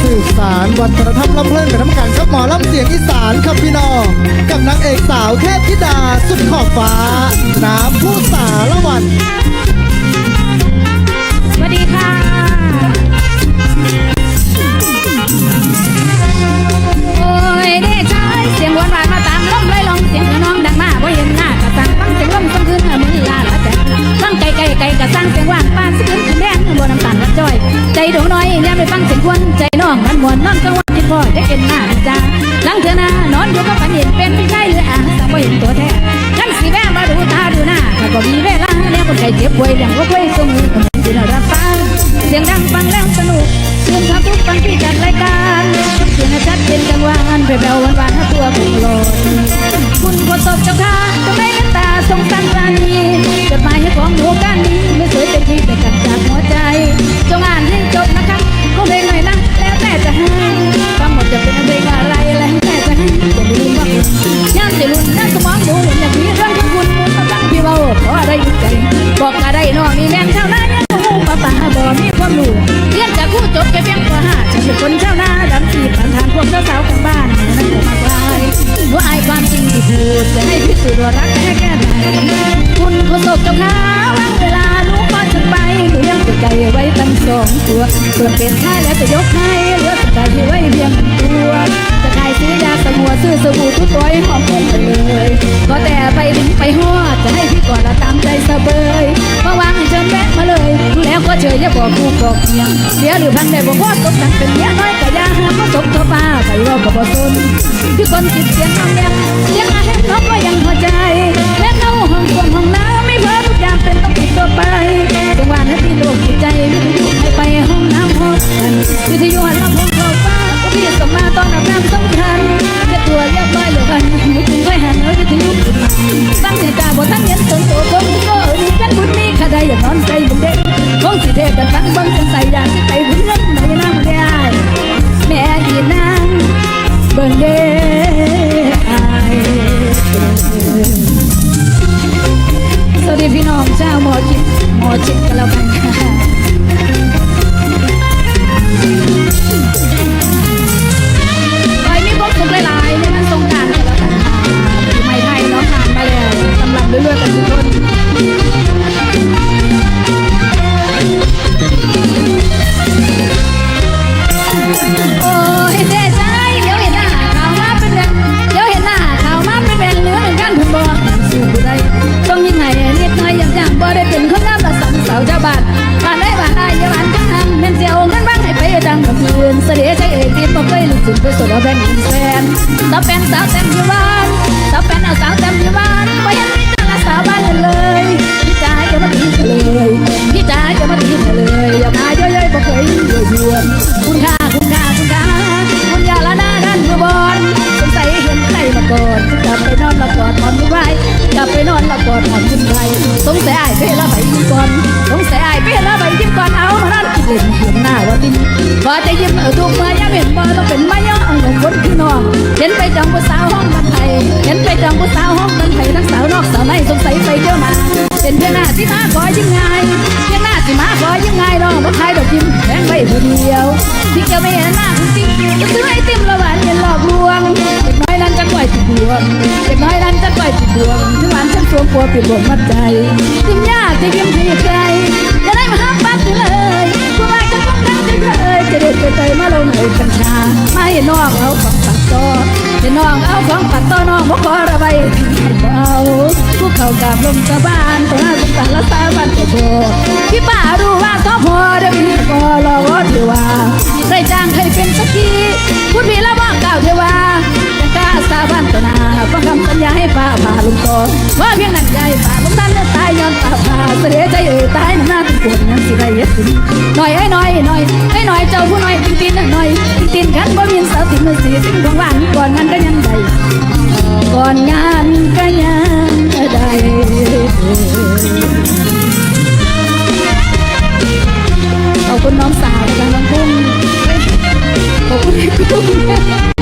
สืบสารวัฒนธรรมลำเพลินกับน้ำการครับหมอลำเสียงอีสานครับพี่น้อง กับนางเอกสาวเทพธิดาสุดขอบฟ้า น้ำผู้สารวัน น้อยยามไปฟังเสียงควนใจน้องมันมวนนอนกลางวันคิดพ่อได้เห็นหน้าจ้าหลังเธอหน้านอนอยู่กับปันเห็นเป็นพี่ใชายหรืออ่างแต่บ่เห็นตัวแท้กันสิแวะมาดูตาดูหน้าถ้าก็มีเวลาแล้วคนไก่เจ็บป่วยเลี้ยงว่าป่วยสมือคนที่เรารับฟังเสียงดังฟังแล้วสนุกชื่นชอบทุกฟังที่จัดรายการเสียงชัดเป็นกลางวันแผ่วๆหวานๆให้ตัวคุณหลอนคุณผู้ตบเจ้าค่ะจะไม่เมตตาสงสาร ให้พิสูจน์ว่ารักแค่แค่ไหนคุณโคศกเจ้าขาวางเวลาลูก่อนจะไปหนูยังตัวใจไว้ตั้งสองตัวส่วนเป็นชายแล้วจะยกให้เหลือสกายไว้เพียงตัวจะขายซื้อยาสมัวซื้อสบู่ทุกตัวให้หอมผมไปเลย ก็แต่ไปถึงไปหอดจะให้พี่ก่อนละตามใจสบาย เฉยอย่าบอกกูบอกเมียเสียหรือพังได้บอกว่าตกตังเป็นเมียน้อยก็ยาหาก็ตกเธอป้าไปว่าก็บ่สนพี่คนติดเสียงน้องแดงเสียงอาให้น้องก็ยังพอใจและเข้าห้องควรห้องน้ำไม่เพ้อทุกอย่างเป็นต้องติดตัวไปจังหวะนั้นที่โลกจิตใจวิทยุให้ไปห้องน้ำห้องกันวิทยุหันลำโพงเข้าฟ้าก็พี่ส่งมาตอนอาบน้ำสำคัญเรียกตัวเรียกไปเหลือกันไม่ถึงค่อยหันเอ้ยวิทยุขึ้นมาตั้งใจตาบ่ทันเห็นตนโต เทพกันฟังบิ่งจนใส่ยางที่ไปบุญเงินในน้ำได้แม่ยีนางเบิ่งเด้อายสวัสดีพี่น้องเจ้าหมอจิตหมอจิตกันแล้วกันค่ะ โอ้ยเจ๊ใจเดี๋ยวเห็นหน้าขาวมาเป็นเดือนเดี๋ยวเห็นหน้าขาวมาเป็นเป็นเนื้อเหมือนกันเพิ่นบอกสู้ผู้ต้องยิ่งไงนิดหน่อยอย่างอย่างบ่ได้เป็นคนงามละสองสาวเจ้าบานบ้านได้บานได้อย่าบ้านจังหันแม่นเสียวเงินบ้างให้ไปดังกับเพื่อนเสด็จใจเอ่ยที่บ่เคยรู้สึกไปสดเอาแฟนอินแฟนสาวเป็นสาวเต็มอยู่บ้านสาวเป็นเอาสาวเต็มอยู่บ้าน ลับไปนอนละกอดหอมยิ้มไว้สงสัยอายไปละใบยิ้มก่อนสงสัยอายไปละใบยิ้มก่อนเอามานั่นคิดเล่นเห็นหน้าว่าตินพอจะยิ้มเออทุกเมื่อยามเห็นบ่ต้องเป็นมาย่อเอาหนุ่มคนพี่น้องเห็นไปจองผู้สาวห้องกันไทยเห็นไปจองผู้สาวห้องกันไทยทั้งสาวนอกสาวในสงสัยไปเที่ยวมาเป็นเพียงหน้าที่มาขอยิ้มง่ายเพียงหน้าที่มาขอยิ้มง่ายน้องบ่ใคร ว้ผู้เดียวพี่จะไม่เห็นหน้าจริงจะซื้อไอติมละหวานเย็นหลอกลวงเด็กน้อยนั้นจะปล่อยติดดวงเด็กน้อยนั้นจะปล่อยติดดวงถึงหวานฉันสวมกลัวปิดบนมัดใจยิ้มยากจะยิ้มให้ใครจะได้มาห้ามปัดเลยผู้ว่าจะต้องรักจะเลยจะเด็ดไปเตยมาลงเลยกัญชาไม่เห็นน้องเอาของปัดต่อเห็นน้องเอาของปัดต่อน้องบ่ขอระบายเอาผู้เข้ากับลมสะบานตัวหน้าสงสารละสาบันตโตพี่ป้ารู้ ว่าเพียงนั้นใหญ่ป่าบุกตันเลือดตายย้อนตาผาเสียใจเอ่ยตายหน้าตุ้ปวดยังสิได้เยินหน่อยไอ้หน่อยหน่อยไอ้หน่อยเจ้าผู้หน่อยตินตินหน่อยตินตินกันบ่มีสาวติมือสีสิ่งของวันก่อนงานก็ยังใดก่อนงานก็ยังใดขอบคุณน้องสาวกำลังพุ่งขอบคุณพี่กุ้ง